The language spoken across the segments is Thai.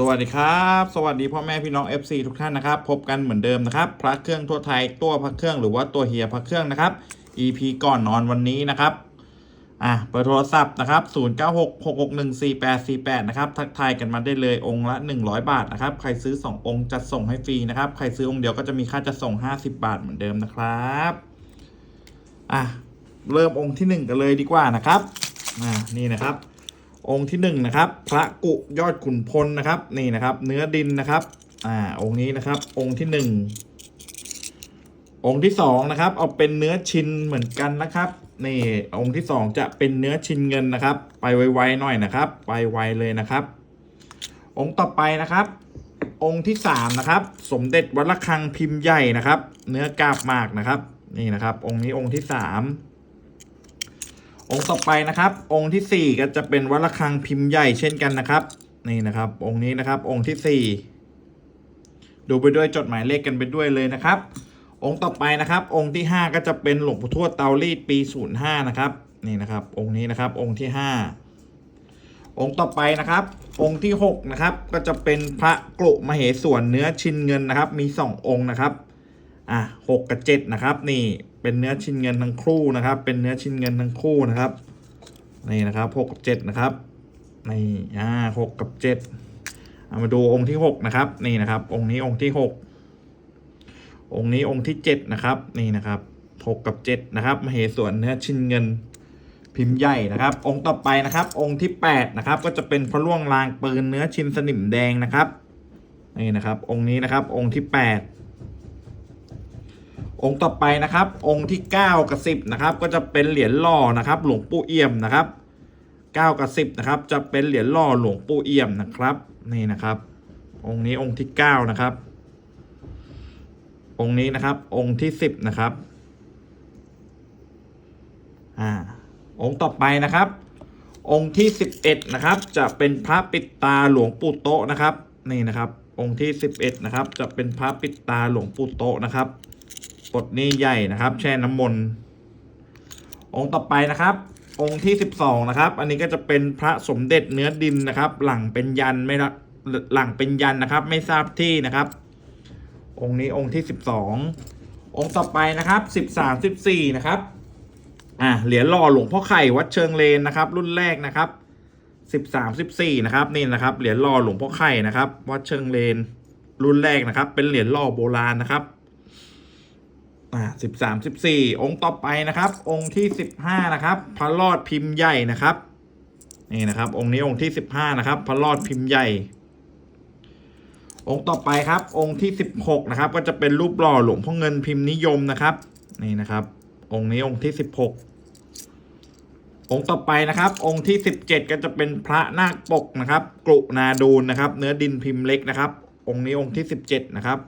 สวัสดีครับ สวัสดีพ่อแม่พี่น้อง FC ทุกท่านนะครับ พบกันเหมือนเดิมนะครับ พระเครื่องทั่วไทยตัวพระเครื่องหรือว่าตัวเฮียพระเครื่องนะครับ EP ก่อนนอนวันนี้นะครับอะเบอร์โทรศัพท์นะครับ 0966614848 นะครับ ทักทายกันมาได้เลยองค์ละ 100 บาทนะครับ ใครซื้อ 2 องค์จัดส่งให้ฟรีนะครับ ใครซื้อองค์เดียวก็จะมีค่าจัดส่ง 50 บาทเหมือนเดิมนะครับอะเริ่มองค์ที่ 1 กันเลยดีกว่านะครับอ่านี่นะครับ องค์ที่หนึ่งนะครับ พระกุยอดขุนพลนะครับนี่นะครับ เนื้อดินนะครับ อ่าองค์นี้นะครับ องค์ที่หนึ่งองค์ที่สองนะครับ เอาเป็นเนื้อชินเหมือนกันนะครับนี่องค์ที่สองจะเป็นเนื้อชินเงินนะครับ ไปไวๆหน่อยนะครับ ไปไวเลยนะครับ องค์ต่อไปนะครับ องค์ที่สามนะครับ สมเด็จวัดระฆังพิมพ์ใหญ่นะครับ เนื้อกาบหมากนะครับ นี่นะครับ องค์นี้องค์ที่สาม องค์ต่อไปนะครับ องค์ที่สี่ก็จะเป็นวัดระฆังพิมพ์ใหญ่เช่นกันนะครับ นี่นะครับ องค์นี้นะครับ องค์ที่สี่ดูไปด้วยจดหมายเลขกันไปด้วยเลยนะครับ องค์ต่อไปนะครับ องค์ที่ห้าก็จะเป็นหลวงปู่ทวดเตารีดปีศูนย์ห้านะครับ นี่นะครับ องค์นี้นะครับ องค์ที่ห้าองค์ต่อไปนะครับ องค์ที่หกนะครับ ก็จะเป็นพระกลุมเหสวนเนื้อชินเงินนะครับ มีสององค์นะครับ อะหกกับเจ็ดนะครับ นี่เป็นเนื้อชิ้นเงินทั้งคู่นะครับ เป็นเนื้อชิ้นเงินทั้งคู่นะครับ นี่นะครับหกกับเจ็ดนะครับ นี่อ่าหกกับเจ็ดเอามาดูองค์ที่หกนะครับ นี่นะครับ องค์นี้องค์ที่หกองค์นี้องค์ที่เจ็ดนะครับ นี่นะครับหกกับเจ็ดนะครับมเหสวนเนื้อชิ้นเงินพิมพ์ใหญ่นะครับ องค์ต่อไปนะครับ องค์ที่แปดนะครับ ก็จะเป็นพระล่วงลางปืนเนื้อชิ้นสนิมแดงนะครับ นี่นะครับ องค์นี้นะครับ องค์ที่แปด องค์ต่อไปนะครับ องค์ที่ 9 กับ 10นะครับ ก็จะเป็นเหรียญหล่อนะครับ หลวงปู่เอี่ยมนะครับ 9 กับ 10นะครับจะเป็นเหรียญหล่อหลวงปู่เอี่ยมนะครับนี่นะครับ องค์นี้องค์ที่ 9 นะครับ องค์นี้นะครับ องค์ที่ 10 นะครับอ่าองค์ต่อไปนะครับ องค์ที่ 11นะครับ จะเป็นพระปิดตาหลวงปู่โตนะครับนี่นะครับ องค์ที่ 11นะครับ จะเป็นพระปิดตาหลวงปู่โตนะครับ ปดนี้ใหญ่นะครับ แช่น้ำมนต์องค์ต่อไปนะครับ องค์ที่12นะครับ อันนี้ก็จะเป็นพระสมเด็จเนื้อดินนะครับ หลังเป็นยันไม่ละหลังเป็นยันนะครับ ไม่ทราบที่นะครับ องค์นี้องค์ที่12องค์ต่อไปนะครับ13 14นะครับอ่าเหรียญหล่อหลวงพ่อไข่วัดเชิงเลนนะครับ รุ่นแรกนะครับสิบสามสิบสี่นะครับนี่นะครับเหรียญหล่อหลวงพ่อไข่นะครับ วัดเชิงเลน รุ่นแรกนะครับ เป็นเหรียญหล่อโบราณนะครับ อ่าสิบสามสิบสี่องค์ต่อไปนะครับ องค์ที่สิบห้านะครับพระรอดพิมพ์ใหญ่นะครับนี่นะครับ องค์นี้องค์ที่สิบห้านะครับพระรอดพิมพ์ใหญ่ องค์ต่อไปครับ องค์ที่สิบหกนะครับ ก็จะเป็นรูปหล่อหลวงพ่อเงินพิมพ์นิยมนะครับ นี่นะครับ องค์นี้องค์ที่สิบหกองค์ต่อไปนะครับ องค์ที่17ก็จะเป็นพระนาคปกนะครับกรุนาดูนนะครับ เนื้อดินพิมพ์เล็กนะครับ องค์นี้องค์ที่17นะครับ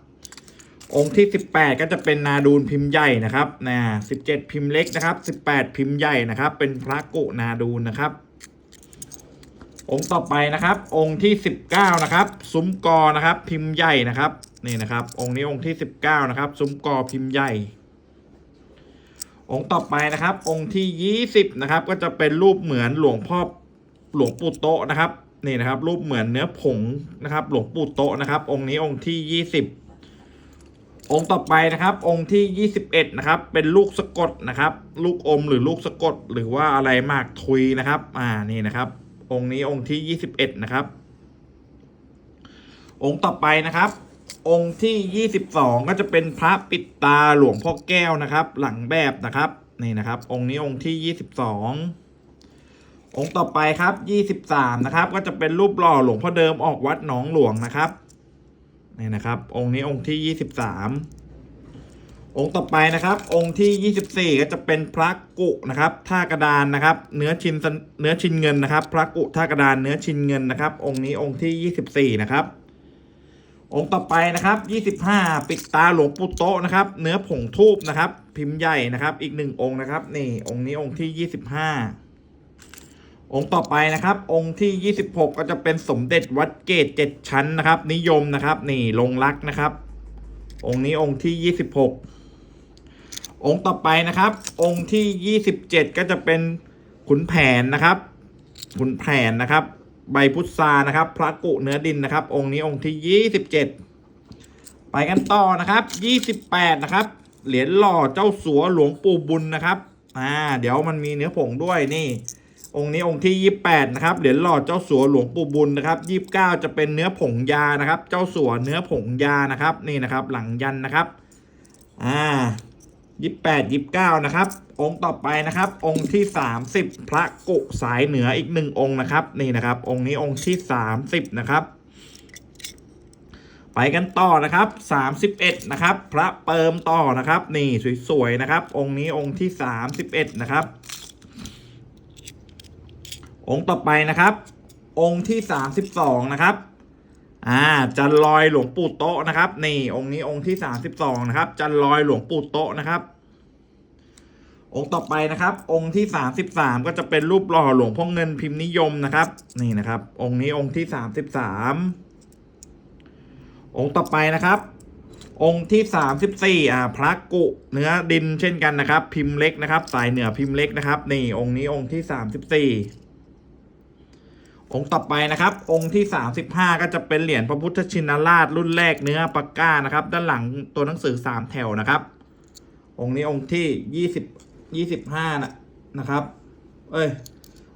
องค์ที่ 18 ก็จะเป็นนาดูนพิมพ์ใหญ่นะครับนะ17 พิมพ์เล็กนะครับ 18 พิมพ์ใหญ่นะครับ เป็นพระกุนาดูนนะครับ องค์ต่อไปนะครับ องค์ที่ 19 นะครับ ซุ้มกอนะครับ พิมพ์ใหญ่นะครับนี่นะครับ องค์นี้องค์ที่ 19 นะครับ ซุ้มกอพิมพ์ใหญ่ องค์ต่อไปนะครับ องค์ที่ 20 นะครับ ก็จะเป็นรูปเหมือนหลวงพ่อหลวงปู่โตนะครับนี่นะครับ รูปเหมือนเนื้อผงนะครับ หลวงปู่โตนะครับ องค์นี้องค์ที่ 20 องค์ต่อไปนะครับ องค์ที่ 21 นะครับ เป็นลูกสะกดนะครับ ลูกอมหรือลูกสะกด หรือว่าอะไรมากทุยนะครับ อ่านี่นะครับ องค์นี้องค์ที่ 21 นะครับ องค์ต่อไปนะครับ องค์ที่ 22 ก็จะเป็นพระปิดตาหลวงพ่อแก้วนะครับ หลังแบบนะครับนี่นะครับ องค์นี้องค์ที่ 22องค์ต่อไปครับ 23 นะครับ ก็จะเป็นรูปหล่อหลวงพ่อเดิมออกวัดหนองหลวงนะครับ นี่นะครับ องค์นี้องค์ที่23องค์ต่อไปนะครับ องค์ที่24ก็จะเป็นพระกุนะครับ ท่ากระดานนะครับ เนื้อชินสันเนื้อชินเงินนะครับ พระกุท่ากระดานเนื้อชินเงินนะครับ องค์นี้องค์ที่24นะครับองค์ต่อไปนะครับ 25 ปิดตาหลวงปู่โตนะครับ เนื้อผงทูบนะครับ พิมพ์ใหญ่นะครับ อีกหนึ่งองค์นะครับ นี่องค์นี้องค์ที่ 25 องค์ต่อไปนะครับ องค์ที่ 26 ก็จะเป็นสมเด็จวัดเกตเจ็ดชั้นนะครับ นิยมนะครับ นี่ลงรักนะครับ องค์นี้องค์ที่ 26 องค์ต่อไปนะครับ องค์ที่ 27 ก็จะเป็นขุนแผนนะครับ ขุนแผนนะครับ ใบพุทรานะครับ พระกุเนื้อดินนะครับ องค์นี้องค์ที่ยี่สิบเจ็ดไปกันต่อนะครับยี่สิบแปดนะครับ เหรียญหล่อเจ้าสัวหลวงปู่บุญนะครับ อ่า เดี๋ยวมันมีเนื้อผงด้วยนี่ องค์นี้องค์ที่ยี่แปดนะครับ เหรียญหล่อเจ้าสัวหลวงปู่บุญนะครับยี่บเก้าจะเป็นเนื้อผงยานะครับ เจ้าสัวเนื้อผงยานะครับ นี่นะครับ หลังยันนะครับ อ่ายี่แปดยี่เก้านะครับ องค์ต่อไปนะครับ องค์ที่สามสิบพระกุสายเหนืออีกหนึ่งองค์นะครับ นี่นะครับ องค์นี้องค์ที่สามสิบนะครับ ไปกันต่อนะครับสามสิบเอ็ดนะครับ พระเปิมต่อนะครับ นี่สวยๆนะครับ องค์นี้องค์ที่สามสิบเอ็ดนะครับ องค์ต่อไปนะครับ องค์ที่สามสิบสองนะครับอ่าจันลอยหลวงปู่โตะนะครับ นี่องค์นี้องค์ที่สามสิบสองนะครับ จันลอยหลวงปู่โตะนะครับ องค์ต่อไปนะครับ องค์ที่สามสิบสามก็จะเป็นรูปหล่อหลวงพ่อเงินพิมพ์นิยมนะครับ นี่นะครับ องค์นี้องค์ที่สามสิบสามองค์ต่อไปนะครับองค์ที่สามสิบสี่อ่าพระกุเนื้อดินเช่นกันนะครับ พิมพ์เล็กนะครับ สายเหนือพิมพ์เล็กนะครับ นี่องค์นี้องค์ที่สามสิบสี่ องค์ต่อไปนะครับ องค์ที่ 35 ก็จะเป็นเหรียญพระพุทธชินราชรุ่นแรกเนื้อปากก้านะครับ ด้านหลังตัวหนังสือ 3 แถวนะครับ องค์นี้องค์ที่ 20 25นะนะครับ เอ้ย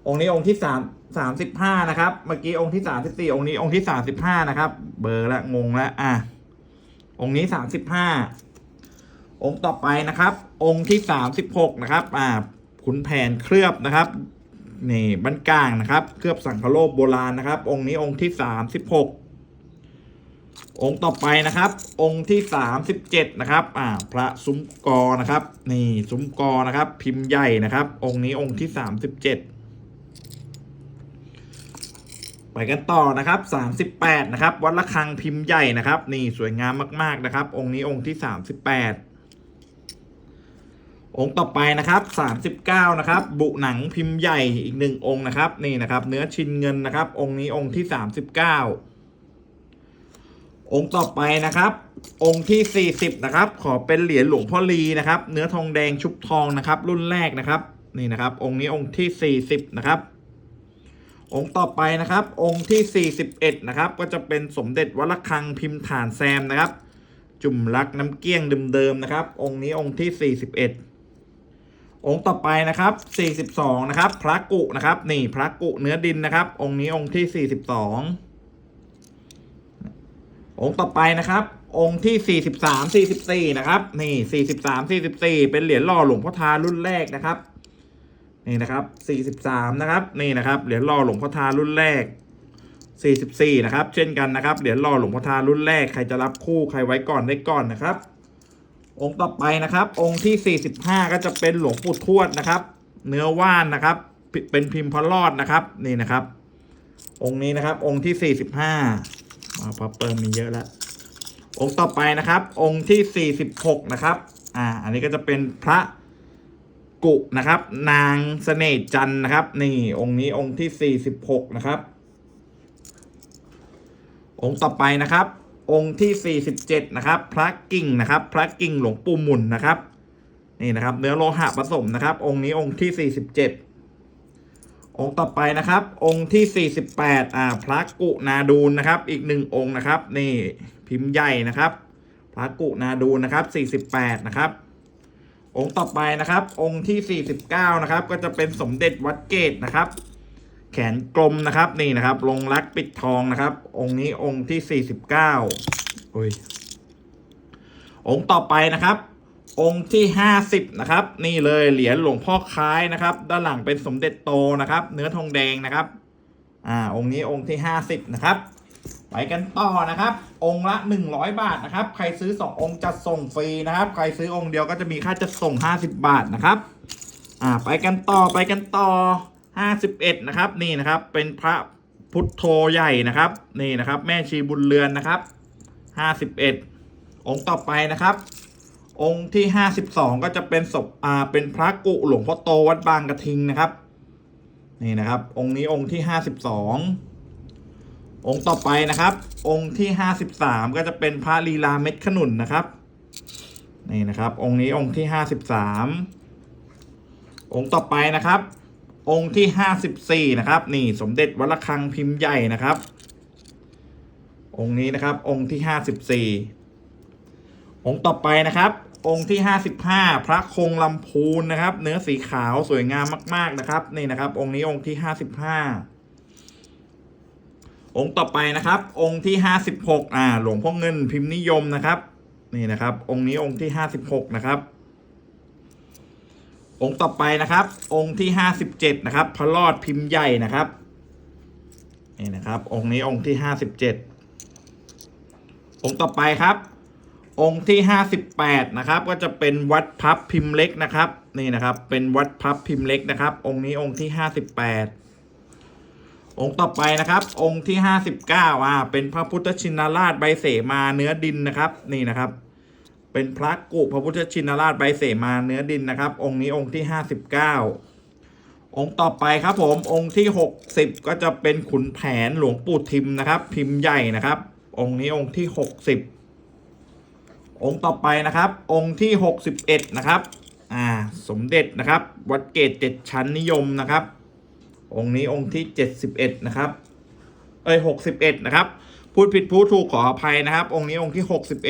องค์นี้องค์ที่ 3 35 นะครับ เมื่อกี้องค์ที่ 34 องค์นี้องค์ที่ 35 นะครับ เบอร์ละงงละอะ องค์นี้ 35 องค์ต่อไปนะครับ องค์ที่ 36 นะครับ อ่าขุนแผนเคลือบนะครับ นี่บ้านกลางนะครับ เคลือบสังคโลกโบราณนะครับ องค์นี้องค์ที่สามสิบหกองค์ต่อไปนะครับ องค์ที่สามสิบเจ็ดนะครับอ่าพระซุ้มกอนะครับ นี่ซุ้มกอนะครับ พิมพ์ใหญ่นะครับ องค์นี้องค์ที่สามสิบเจ็ดไปกันต่อนะครับสามสิบแปดนะครับ วัดระฆังพิมพ์ใหญ่นะครับ นี่สวยงามมาก ๆนะครับ องค์นี้องค์ที่สามสิบแปด องค์ต่อไปนะครับ 39 นะครับ บุหนังพิมพ์ใหญ่อีกหนึ่งองค์นะครับ นี่นะครับ เนื้อชินเงินนะครับ องค์นี้องค์ที่ 39 องค์ต่อไปนะครับ องค์ที่ 40 นะครับ ขอเป็นเหรียญหลวงพ่อลีนะครับ เนื้อทองแดงชุบทองนะครับ รุ่นแรกนะครับ นี่นะครับ องค์นี้องค์ที่ 40 นะครับ องค์ต่อไปนะครับ องค์ที่ 41 นะครับ ก็จะเป็นสมเด็จวัดระฆังพิมพ์ฐานแซมนะครับ จุ่มรักน้ำเกี้ยงเดิมๆนะครับ องค์นี้องค์ที่ 41 องค์ต่อไปนะครับ 42 นะครับ พระกุนะครับ นี่พระกุเนื้อดินนะครับ องค์นี้องค์ที่ 42 องค์ต่อไปนะครับ องค์ที่ 43 44 นะครับ นี่ 43 44 เป็นเหรียญหล่อหลวงพ่อทารุ่นแรกนะครับ นี่นะครับ 43 นะครับ นี่นะครับ เหรียญหล่อหลวงพ่อทารุ่นแรก 44 นะครับ เช่นกันนะครับ เหรียญหล่อหลวงพ่อทารุ่นแรก ใครจะรับคู่ ใครไว้ก่อนได้ก่อนนะครับ องค์ต่อไปนะครับ องค์ที่ 45 ก็จะเป็นหลวงปู่ทวดนะครับ เนื้อว่านนะครับ เป็นพิมพ์พระรอดนะครับนี่นะครับ องค์นี้นะครับ องค์ที่ 45มาพอเปิมมีเยอะแล้วองค์ต่อไปนะครับ องค์ที่ 46 นะครับ อ่า อันนี้ก็จะเป็นพระกุนะครับ นางเสน่ห์จันนะครับ นี่ องค์นี้องค์ที่ 46 นะครับ องค์ต่อไปนะครับ องค์ที่ 47 นะครับ พระกิ่งนะครับ พระกิ่งหลวงปู่หมุนนะครับ นี่นะครับ เนื้อโลหะผสมนะครับ องค์นี้องค์ที่ 47 องค์ต่อไปนะครับ องค์ที่ 48 อ่า พระกุนาดูนนะครับ อีกหนึ่งองค์นะครับ นี่พิมพ์ใหญ่นะครับ พระกุนาดูนนะครับ 48 นะครับ องค์ต่อไปนะครับ องค์ที่ 49 นะครับ ก็จะเป็นสมเด็จวัดเกตนะครับ แขนกลมนะครับนี่นะครับ ลงรักปิดทองนะครับ องค์นี้องค์ที่ 49โอ้ยองค์ต่อไปนะครับ องค์ที่ 50 นะครับ นี่เลยเหรียญหลวงพ่อคล้ายนะครับ ด้านหลังเป็นสมเด็จโตนะครับ เนื้อทองแดงนะครับอ่าองค์นี้องค์ที่ 50 นะครับไปกันต่อนะครับ องค์ละ 100 บาทนะครับ ใครซื้อ 2 องค์จัดส่งฟรีนะครับ ใครซื้อองค์เดียวก็จะมีค่าจัดส่ง 50 บาทนะครับ อ่าไปกันต่อไปกันต่อ 51นะครับนี่นะครับเป็นพระพุทโธใหญ่นะครับนี่นะครับ แม่ชีบุญเรือนนะครับ 51 องค์ต่อไปนะครับ องค์ที่ 52 ก็จะเป็นศพอ่าเป็นพระกุหลวงพ่อโตวัดบางกระทิงนะครับนี่นะครับ องค์นี้องค์ที่ 52 องค์ต่อไปนะครับ องค์ที่ 53 ก็จะเป็นพระลีลาเม็ดขนุนนะครับนี่นะครับ องค์นี้องค์ที่ 53 องค์ต่อไปนะครับ องค์ที่ห้าสิบสี่นะครับ นี่สมเด็จวัดระฆังพิมพ์ใหญ่นะครับ องค์นี้นะครับ องค์ที่ห้าสิบสี่องค์ต่อไปนะครับ องค์ที่ห้าสิบห้าพระคงลำพูนนะครับ เนื้อสีขาวสวยงามมาก ๆนะครับ นี่นะครับ องค์นี้องค์ที่ห้าสิบห้าองค์ต่อไปนะครับ องค์ที่ห้าสิบหกอ่า หลวงพ่อเงินพิมพ์นิยมนะครับ นี่นะครับ องค์นี้องค์ที่ห้าสิบหกนะครับ องค์ต่อไปนะครับ องค์ที่ห้าสิบเจ็ดนะครับ พระรอดพิมพ์ใหญ่นะครับนี่นะครับ องค์นี้องค์ที่ห้าสิบเจ็ดองค์ต่อไปครับ องค์ที่ห้าสิบแปดนะครับ ก็จะเป็นวัดพับพิมพ์เล็กนะครับ นี่นะครับ เป็นวัดพับพิมพ์เล็กนะครับ องค์นี้องค์ที่ห้าสิบแปดองค์ต่อไปนะครับ องค์ที่ห้าสิบเก้าอ่าเป็นพระพุทธชินราชใบเสมาเนื้อดินนะครับ นี่นะครับ เป็นพระกุพระพุทธชินราชใบเสมาเนื้อดินนะครับ องค์นี้องค์ที่ห้าสิบเก้าองค์ต่อไปครับผมองค์ที่หกสิบก็จะเป็นขุนแผนหลวงปู่ทิมนะครับ พิมพ์ใหญ่นะครับ องค์นี้องค์ที่หกสิบองค์ต่อไปนะครับ องค์ที่หกสิบเอ็ดนะครับอ่าสมเด็จนะครับ วัดเกตเจ็ดชั้นนิยมนะครับ องค์นี้องค์ที่เจ็ดสิบเอ็ดนะครับเอ้ยหกสิบเอ็ดนะครับพูดผิดพูดถูกขออภัยนะครับ องค์นี้องค์ที่หกสิบเ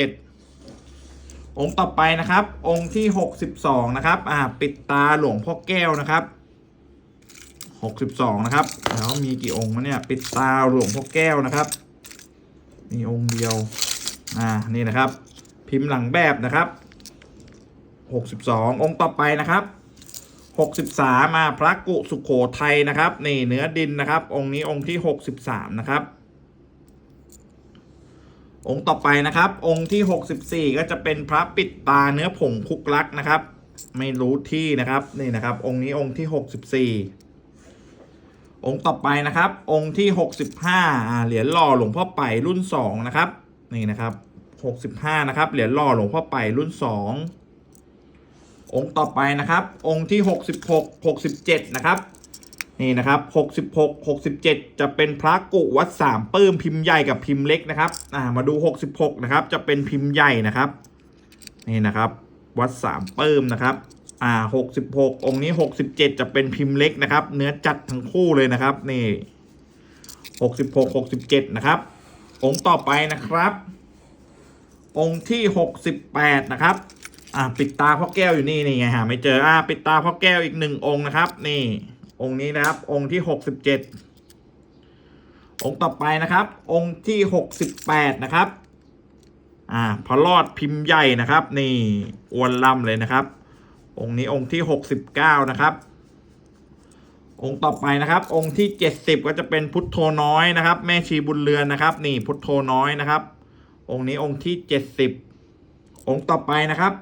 องค์ต่อไปนะครับ องค์ที่หกสิบสองนะครับ อ่า ปิดตาหลวงพ่อแก้วนะครับหกสิบสองนะครับ แล้วมีกี่องค์วะเนี่ย ปิดตาหลวงพ่อแก้วนะครับ มีองค์เดียว อ่า นี่นะครับ พิมพ์หลังแบบนะครับหกสิบสององค์ต่อไปนะครับหกสิบสามมาพระกุสุโขทัยนะครับ นี่เนื้อดินนะครับ องค์นี้องค์ที่หกสิบสามนะครับ องค์ต่อไปนะครับ องค์ที่หกสิบสี่ก็จะเป็นพระปิดตาเนื้อผงคุกลักนะครับ ไม่รู้ที่นะครับนี่นะครับ องค์นี้องค์ที่หกสิบสี่องค์ต่อไปนะครับ องค์ที่หกสิบห้าเหรียญหล่อหลวงพ่อไปรุ่นสองนะครับนี่นะครับหกสิบห้านะครับ เหรียญหล่อหลวงพ่อไปรุ่นสององค์ต่อไปนะครับ องค์ที่หกสิบหกหกสิบเจ็ดนะครับ นี่นะครับหกสิบหกหกสิบเจ็ดจะเป็นพระกุวัดสามปื้มพิมพ์ใหญ่กับพิมพ์เล็กนะครับอ่ามาดูหกสิบหกนะครับ จะเป็นพิมพ์ใหญ่นะครับ นี่นะครับ วัดสามปื้มนะครับอ่าหกสิบหกองค์นี้หกสิบเจ็ดจะเป็นพิมพ์เล็กนะครับ เนื้อจัดทั้งคู่เลยนะครับนี่หกสิบหกหกสิบเจ็ดนะครับ องค์ต่อไปนะครับ องค์ที่หกสิบแปดนะครับอ่าปิดตาพ่อแก้วอยู่นี่นี่ไงหาไม่เจออ่าปิดตาพ่อแก้วอีกหนึ่งองค์นะครับ นี่ องค์นี้นะครับ องค์ที่หกสิบเจ็ดองค์ต่อไปนะครับ องค์ที่หกสิบแปดนะครับ อ่าพระรอดพิมพ์ใหญ่นะครับ นี่อวนล่ำเลยนะครับ องค์นี้องค์ที่หกสิบเก้านะครับ องค์ต่อไปนะครับ องค์ที่เจ็ดสิบก็จะเป็นพุทโธน้อยนะครับ แม่ชีบุญเรือนนะครับ นี่พุทโธน้อยนะครับ องค์นี้องค์ที่เจ็ดสิบองค์ต่อไปนะครับ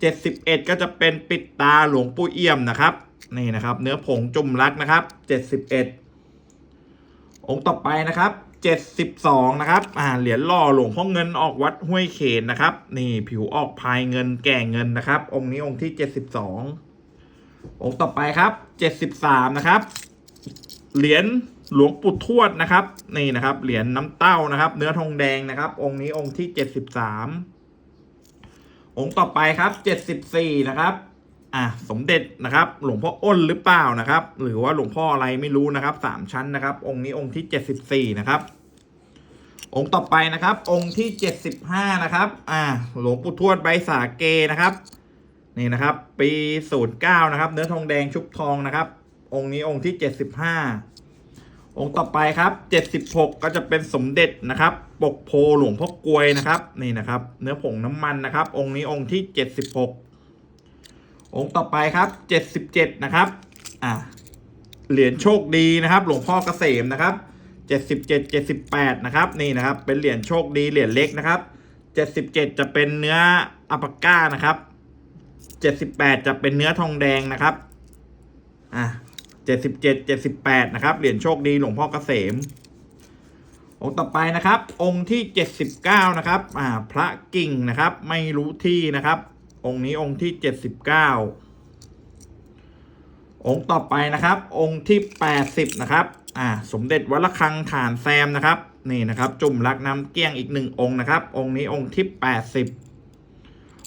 เจ็ดสิบเอ็ดก็จะเป็นปิดตาหลวงปู่เอี่ยมนะครับ นี่นะครับ เนื้อผงจุ่มรักนะครับเจ็ดสิบเอ็ดองค์ต่อไปนะครับเจ็ดสิบสองนะครับอ่าเหรียญหล่อหลวงพ่อเงินออกวัดห้วยเขนนะครับ นี่ผิวออกพายเงินแก่เงินนะครับ องค์นี้องค์ที่เจ็ดสิบสององค์ต่อไปครับเจ็ดสิบสามนะครับ เหรียญหลวงปู่ทวดนะครับ นี่นะครับ เหรียญน้ำเต้านะครับ เนื้อทองแดงนะครับ องค์นี้องค์ที่เจ็ดสิบสามองค์ต่อไปครับเจ็ดสิบสี่นะครับ อะสมเด็จนะครับ หลวงพ่ออ้นหรือเปล่านะครับ หรือว่าหลวงพ่ออะไรไม่รู้นะครับสามชั้นนะครับ องค์นี้องค์ที่เจ็ดสิบสี่นะครับ องค์ต่อไปนะครับ องค์ที่เจ็ดสิบห้านะครับ อ่า หลวงปู่ทวดใบสาเกนะครับ นี่นะครับ ปีศูนย์เก้านะครับ เนื้อทองแดงชุบทองนะครับ องค์นี้องค์ที่เจ็ดสิบห้าองค์ต่อไปครับเจ็ดสิบหกก็จะเป็นสมเด็จนะครับ ปกโพหลวงพ่อกลวยนะครับ นี่นะครับ เนื้อผงน้ำมันนะครับ องค์นี้องค์ที่เจ็ดสิบหก องค์ต่อไปครับเจ็ดสิบเจ็ดนะครับ อ่าเหรียญโชคดีนะครับ หลวงพ่อเกษมนะครับเจ็ดสิบเจ็ดเจ็ดสิบแปดนะครับ นี่นะครับ เป็นเหรียญโชคดีเหรียญเล็กนะครับเจ็ดสิบเจ็ดจะเป็นเนื้ออัปปาก้านะครับเจ็ดสิบแปดจะเป็นเนื้อทองแดงนะครับ อ่าเจ็ดสิบเจ็ดเจ็ดสิบแปดนะครับ เหรียญโชคดีหลวงพ่อเกษม องค์ต่อไปนะครับ องค์ที่เจ็ดสิบเก้านะครับ อ่า พระกิ่งนะครับ ไม่รู้ที่นะครับ องค์นี้องค์ที่เจ็ดสิบเก้าองค์ต่อไปนะครับ องค์ที่แปดสิบนะครับ อ่า สมเด็จวัดระฆังฐานแซมนะครับ นี่นะครับ จุ่มรักน้ำเกี้ยงอีกหนึ่งองค์นะครับ องค์นี้องค์ที่แปดสิบ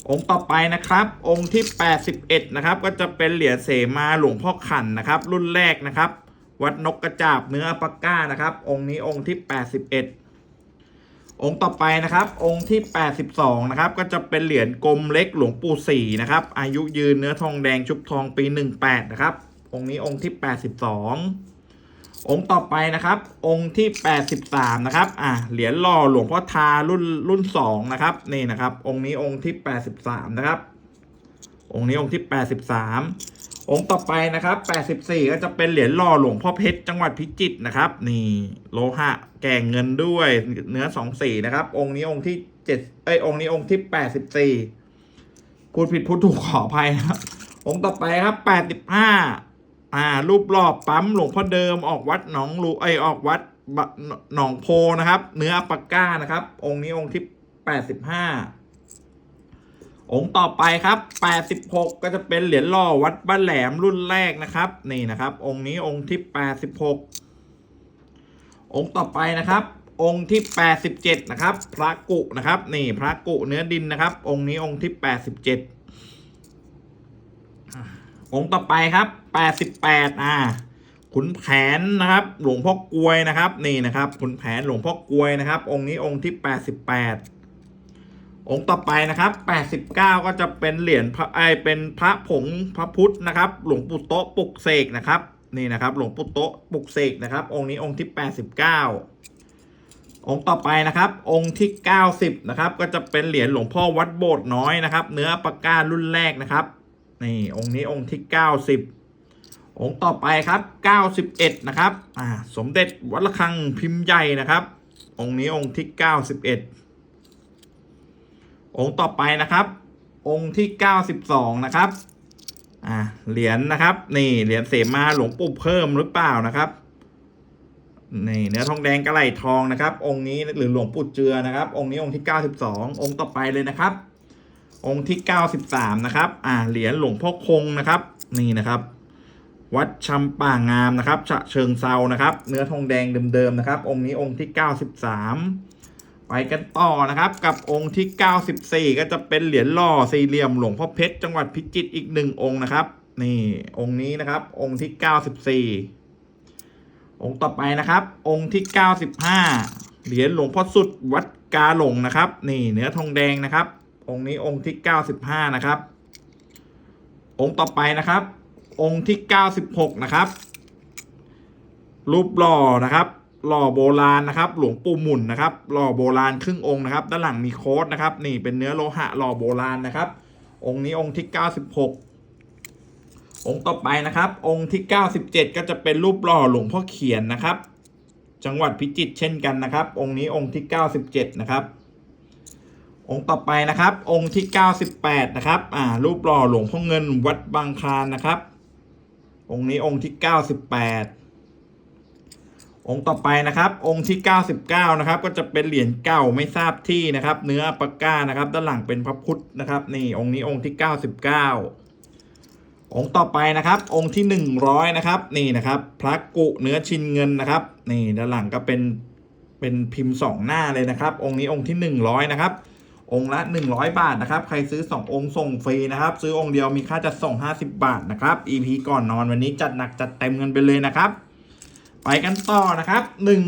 องค์ต่อไปนะครับ องค์ที่81นะครับ ก็จะเป็นเหรียญเสมาหลวงพ่อขันนะครับ รุ่นแรกนะครับ วัดนกกระจาบเนื้อปาก้านะครับ องค์นี้องค์ที่81อ องค์ต่อไปนะครับ องค์ที่ 82 นะครับ ก็จะเป็นเหรียญกลมเล็กหลวงปู่ศรีนะครับ อายุยืนเนื้อทองแดงชุบทองปี 18 นะครับ องค์นี้องค์ที่ 82 องค์ต่อไปนะครับ องค์ที่ 83 นะครับ อะเหรียญหล่อหลวงพ่อทารุ่นรุ่น 2 นะครับ นี่นะครับ องค์นี้องค์ที่ 83 นะครับ องค์นี้องค์ที่ 83 องค์ต่อไปนะครับ 84 ก็จะเป็นเหรียญหล่อหลวงพ่อเพชรจังหวัดพิจิตรนะครับ นี่โลหะแก่เงินด้วยเนื้อ2สีนะครับ องค์นี้องค์ที่7เอ้ยองค์นี้องค์ที่84พูดผิดพูดถูกขออภัยนะครับ องค์ต่อไปครับ85อ่า รูปหล่อปั๊มหลวงพ่อเดิมออกวัดหนองลูไอยออกวัดหนองโพนะครับ เนื้อปปาก้านะครับ องค์นี้องค์ที่85 องค์ต่อไปครับ 86 ก็จะเป็นเหรียญหล่อวัดบ้านแหลมรุ่นแรกนะครับ นี่นะครับ องค์นี้องค์ที่ 86 องค์ต่อไปนะครับ องค์ที่ 87 นะครับ พระกุนะครับ นี่พระกุเนื้อดินนะครับ องค์นี้องค์ที่ 87 องค์ต่อไปครับ 88 อ่าขุนแผนนะครับ หลวงพ่อกลวยนะครับ นี่นะครับขุนแผนหลวงพ่อกลวยนะครับ องค์นี้องค์ที่ 88 องค์ต่อไปนะครับ 89 ก็จะเป็นเหรียญพระไอเป็นพระผงพระพุทธนะครับ หลวงปู่โตะปลุกเสกนะครับ นี่นะครับ หลวงปู่โตะปลุกเสกนะครับ องค์นี้องค์ที่ 89 องค์ต่อไปนะครับ องค์ที่ 90 นะครับ ก็จะเป็นเหรียญหลวงพ่อวัดโบสถ์น้อยนะครับ เนื้อปากการุ่นแรกนะครับ นี่องค์นี้องค์ที่ 90 องค์ต่อไปครับ 91 นะครับ อ่า สมเด็จวัดระฆังพิมพ์ใหญ่นะครับ องค์นี้องค์ที่ 91 องค์ต่อไปนะครับ องค์ที่ 92 นะครับอ่าเหรียญนะครับ นี่เหรียญเสมาหลวงปู่เพิ่มหรือเปล่านะครับนี่เนื้อทองแดงกระไหลทองนะครับ องค์นี้หรือหลวงปู่เจือนะครับ องค์นี้องค์ที่ 92 องค์ต่อไปเลยนะครับ องค์ที่ 93 นะครับ อ่าเหรียญหลวงพ่อคงนะครับ นี่นะครับ วัดชำป่างามนะครับฉะเชิงเซานะครับ เนื้อทองแดงเดิมๆนะครับ องค์นี้องค์ที่ 93 ไปกันต่อนะครับกับองค์ที่ 94 ก็จะเป็นเหรียญหล่อสี่เหลี่ยมหลวงพ่อเพชรจังหวัดพิจิตรอีกหนึ่งองค์นะครับ นี่องค์นี้นะครับ องค์ที่ 94 องค์ต่อไปนะครับ องค์ที่ 95 เหรียญหลวงพ่อสุดวัดกาหลงนะครับ นี่เนื้อทองแดงนะครับ องค์นี้องค์ที่ 95 นะครับ องค์ต่อไปนะครับ องค์ที่ 96 นะครับ รูปหล่อนะครับ หล่อโบราณนะครับ หลวงปู่หมุนนะครับ หล่อโบราณครึ่งองค์นะครับ ด้านหลังมีโค้ดนะครับ นี่เป็นเนื้อโลหะหล่อโบราณนะครับ องค์นี้องค์ที่ 96 องค์ต่อไปนะครับ องค์ที่ 97 ก็จะเป็นรูปหล่อหลวงพ่อเขียนนะครับ จังหวัดพิจิตรเช่นกันนะครับ องค์นี้องค์ที่ 97 นะครับองค์ต่อไปนะครับ องค์ที่ 98 นะครับ อ่า รูปหล่อหลวงพ่อเงินวัดบางคลานนะครับ องค์นี้องค์ที่ 98 องค์ต่อไปนะครับ องค์ที่ 99 นะครับ ก็จะเป็นเหรียญเก่าไม่ทราบที่นะครับ เนื้อปาก้านะครับ ด้านหลังเป็นพระพุทธนะครับ นี่องค์นี้องค์ที่ 99 องค์ต่อไปนะครับ องค์ที่ 100 นะครับ นี่นะครับ พระกุเนื้อชินเงินนะครับ นี่ด้านหลังก็เป็นเป็นพิมพ์สองหน้าเลยนะครับ องค์นี้องค์ที่ 100 นะครับ องค์ละ 100 บาทนะครับ ใครซื้อ 2 องค์ส่งฟรีนะครับ ซื้อองค์เดียวมีค่าจัดส่ง 50 บาทนะครับ EP ก่อนนอนวันนี้จัดหนักจัดเต็มกันไปเลยนะครับ ไปกันต่อนะครับ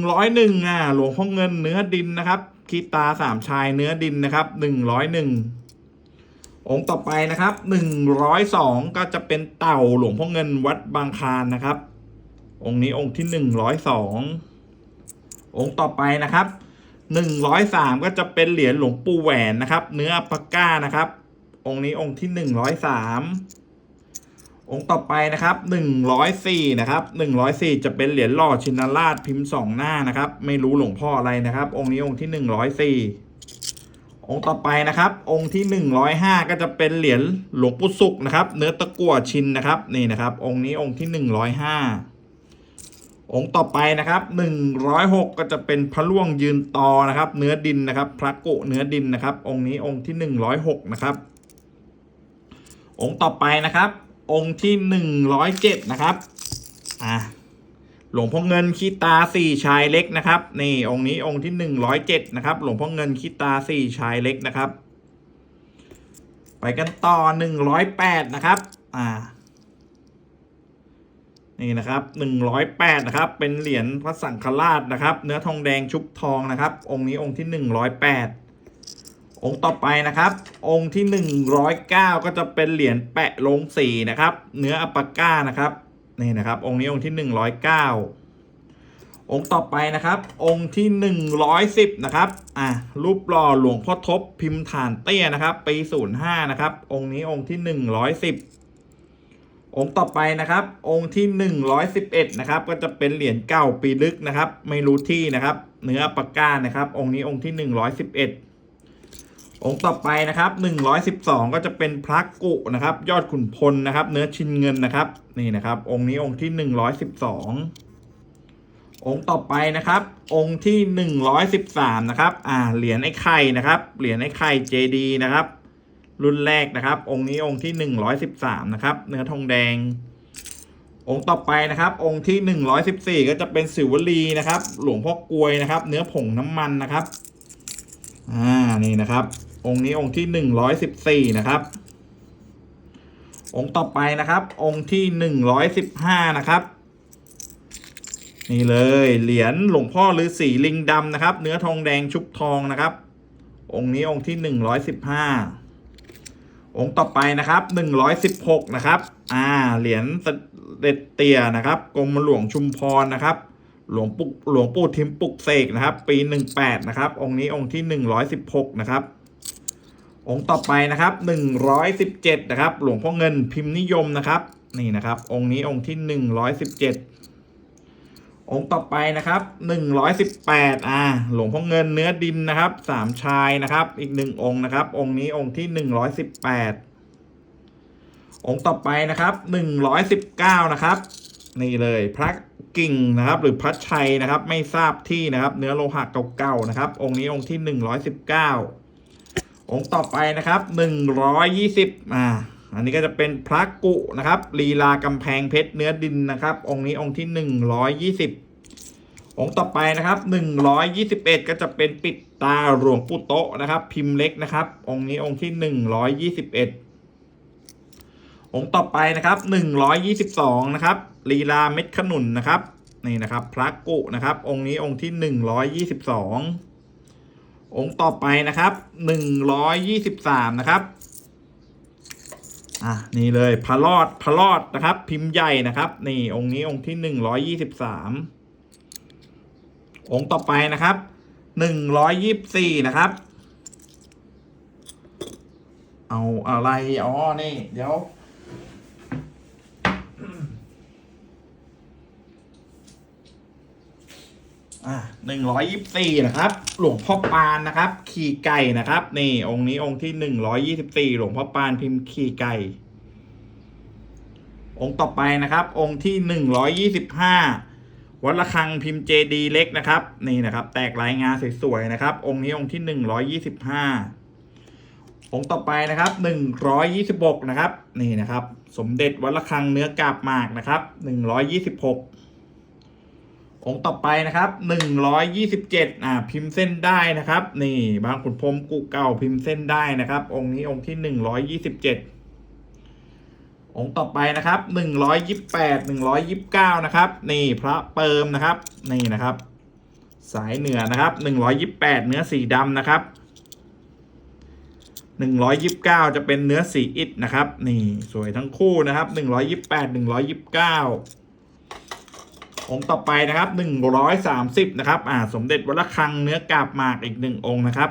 101อะหลวงพ่อเงินเนื้อดินนะครับคีตาสามชายเนื้อดินนะครับ101องค์ต่อไปนะครับ102ก็จะเป็นเต่าหลวงพ่อเงินวัดบางคานนะครับ องค์นี้องค์ที่102องค์ต่อไปนะครับ103ก็จะเป็นเหรียญหลวงปู่แหวนนะครับ เนื้อปาก้านะครับ องค์นี้องค์ที่103อยสาม องค์ต่อไปนะครับ104นะครับ104 จะเป็นเหรียญหล่อชินราชพิมพ์สองหน้านะครับ ไม่รู้หลวงพ่ออะไรนะครับ องค์นี้องค์ที่ 104 องค์ต่อไปนะครับ องค์ที่ 105 ก็จะเป็นเหรียญหลวงปู่สุกนะครับ เนื้อตะกั่วชินนะครับนี่นะครับ องค์นี้องค์ที่ 105 องค์ต่อไปนะครับ106 ก็จะเป็นพระล่วงยืนตอนะครับ เนื้อดินนะครับ พระกุเนื้อดินนะครับ องค์นี้องค์ที่ 106 นะครับ องค์ต่อไปนะครับ องค์ที่หนึ่งร้อยเจ็ดนะครับอะหลวงพ่อเงินขี้ตาสี่ชายเล็กนะครับ นี่องค์นี้องค์ที่หนึ่งร้อยเจ็ดนะครับหลวงพ่อเงินขี้ตาสี่ชายเล็กนะครับ ไปกันต่อหนึ่งร้อยแปดนะครับ อ่า นี่นะครับหนึ่งร้อยแปดนะครับ เป็นเหรียญพระสังฆราชนะครับ เนื้อทองแดงชุบทองนะครับ องค์นี้องค์ที่หนึ่งร้อยแปด องค์ต่อไปนะครับ องค์ที่หนึ่งร้อยเก้าก็จะเป็นเหรียญแปะลงสีนะครับ เนื้ออัปปาก้านะครับนี่นะครับ องค์นี้องค์ที่หนึ่งร้อยเก้าองค์ต่อไปนะครับ องค์ที่หนึ่งร้อยสิบนะครับอะรูปหล่อหลวงพ่อทบพิมพ์ฐานเตี้ยนะครับปีศูนย์ห้านะครับ องค์นี้องค์ที่หนึ่งร้อยสิบองค์ต่อไปนะครับ องค์ที่หนึ่งร้อยสิบเอ็ดนะครับ ก็จะเป็นเหรียญเก่าปีลึกนะครับ ไม่รู้ที่นะครับ เนื้อปากกานะครับ องค์นี้องค์ที่หนึ่งร้ องค์ต่อไปนะครับหนึ่งร้อยสิบสองก็จะเป็นพระกุนะครับ ยอดขุนพลนะครับ เนื้อชินเงินนะครับ นี่นะครับ องค์นี้องค์ที่หนึ่งร้อยสิบสององค์ต่อไปนะครับ องค์ที่หนึ่งร้อยสิบสามนะครับ อ่า เหรียญไอ้ไข่นะครับ เหรียญไอ้ไข่เจดีนะครับ รุ่นแรกนะครับ องค์นี้องค์ที่หนึ่งร้อยสิบสามนะครับ เนื้อทองแดง องค์ต่อไปนะครับ องค์ที่หนึ่งร้อยสิบสี่ก็จะเป็นสิวลีนะครับ หลวงพ่อกลวยนะครับ เนื้อผงน้ำมันนะครับ อ่านี่นะครับ องค์นี้องค์ที่หนึ่งร้อยสิบสี่นะครับ องค์ต่อไปนะครับ องค์ที่หนึ่งร้อยสิบห้านะครับ นี่เลยเหรียญหลวงพ่อฤาษีลิงดำนะครับ เนื้อทองแดงชุบทองนะครับ องค์นี้องค์ที่หนึ่งร้อยสิบห้าองค์ต่อไปนะครับหนึ่งร้อยสิบหกนะครับ อ่าเหรียญเสด็จเตี่ยนะครับกรมหลวงชุมพรนะครับ หลวงปู่หลวงปู่ทิมปุกเสกนะครับ ปีหนึ่งแปดนะครับ องค์นี้องค์ที่หนึ่งร้อยสิบหกนะครับ องค์ต่อไปนะครับหนึ่งร้อยสิบเจ็ดนะครับ หลวงพ่อเงินพิมพ์นิยมนะครับ นี่นะครับ องค์นี้องค์ที่หนึ่งร้อยสิบเจ็ดองค์ต่อไปนะครับหนึ่งร้อยสิบแปดอ่า หลวงพ่อเงินเนื้อดินนะครับสามชายนะครับ อีกหนึ่งองค์นะครับ องค์นี้องค์ที่หนึ่งร้อยสิบแปดองค์ต่อไปนะครับหนึ่งร้อยสิบเก้านะครับนี่เลยพระ กิ่งนะครับ หรือพระชัยนะครับ ไม่ทราบที่นะครับ เนื้อโลหะเก่าๆนะครับ องค์นี้องค์ที่หนึ่งร้อยสิบเก้าองค์ต่อไปนะครับหนึ่งร้อยยี่สิบอ่าอันนี้ก็จะเป็นพระกุนะครับ ลีลากำแพงเพชรเนื้อดินนะครับ องค์นี้องค์ที่หนึ่งร้อยยี่สิบองค์ต่อไปนะครับหนึ่งร้อยยี่สิบเอ็ดก็จะเป็นปิดตาหลวงปู่โตะนะครับ พิมพ์เล็กนะครับ องค์นี้องค์ที่หนึ่งร้อยยี่สิบเอ็ดองค์ต่อไปนะครับหนึ่งร้อยยี่สิบสองนะครับ ลีลาเม็ดขนุนนะครับนี่นะครับ พระกุนะครับ องค์นี้องค์ที่หนึ่งร้อยยี่สิบสององค์ต่อไปนะครับหนึ่งร้อยยี่สิบสามนะครับอะนี่เลยพระรอดพระรอดนะครับ พิมพ์ใหญ่นะครับ นี่องค์นี้องค์ที่หนึ่งร้อยยี่สิบสามองค์ต่อไปนะครับหนึ่งร้อยยี่สี่นะครับ เอาอะไรอ๋อนี่ เดี๋ยว อ่า หนึ่งร้อยยี่สี่นะครับ หลวงพ่อปานนะครับ ขี่ไก่นะครับ นี่ องค์นี้องค์ที่หนึ่งร้อยยี่สิบสี่หลวงพ่อปานพิมพ์ขี่ไก่ องค์ต่อไปนะครับ องค์ที่หนึ่งร้อยยี่สิบห้าวัดระฆังพิมพ์เจดีเล็กนะครับ นี่นะครับ แตกลายงาสวยๆนะครับ องค์นี้องค์ที่หนึ่งร้อยยี่สิบห้าองค์ต่อไปนะครับหนึ่งร้อยยี่สิบหกนะครับ นี่นะครับ สมเด็จวัดระฆังเนื้อกาบหมากนะครับหนึ่งร้อยยี่สิบหก องค์ต่อไปนะครับหนึ่งร้อยยี่สิบเจ็ดอ่าพิมพ์เส้นได้นะครับ นี่บางขุนพรมกุเก่าพิมพ์เส้นได้นะครับ องค์นี้องค์ที่หนึ่งร้อยยี่สิบเจ็ดองค์ต่อไปนะครับหนึ่งร้อยยิบแปดหนึ่งร้อยยิบเก้านะครับ นี่พระเปิมนะครับ นี่นะครับ สายเหนือนะครับหนึ่งร้อยยิบแปดเนื้อสีดำนะครับหนึ่งร้อยยิบเก้าจะเป็นเนื้อสีอิฐนะครับ นี่สวยทั้งคู่นะครับหนึ่งร้อยยิบแปดหนึ่งร้อยยิบเก้า องค์ต่อไปนะครับหนึ่งร้อยสามสิบนะครับ อ่า สมเด็จวัดระฆังเนื้อกาบหมากอีกหนึ่งองค์นะครับ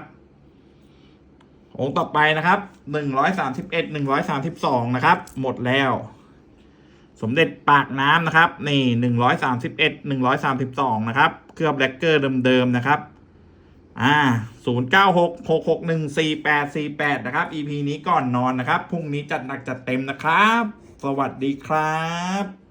องค์ต่อไปนะครับหนึ่งร้อยสามสิบเอ็ดหนึ่งร้อยสามสิบสองนะครับ หมดแล้ว สมเด็จปากน้ำนะครับ นี่หนึ่งร้อยสามสิบเอ็ดหนึ่งร้อยสามสิบสองนะครับ เคลือบแล็กเกอร์เดิมๆนะครับ อ่าศูนย์เก้าหกหกหกหนึ่งสี่แปดสี่แปดนะครับ EP นี้ก่อนนอนนะครับ พรุ่งนี้จัดหนักจัดเต็มนะครับ สวัสดีครับ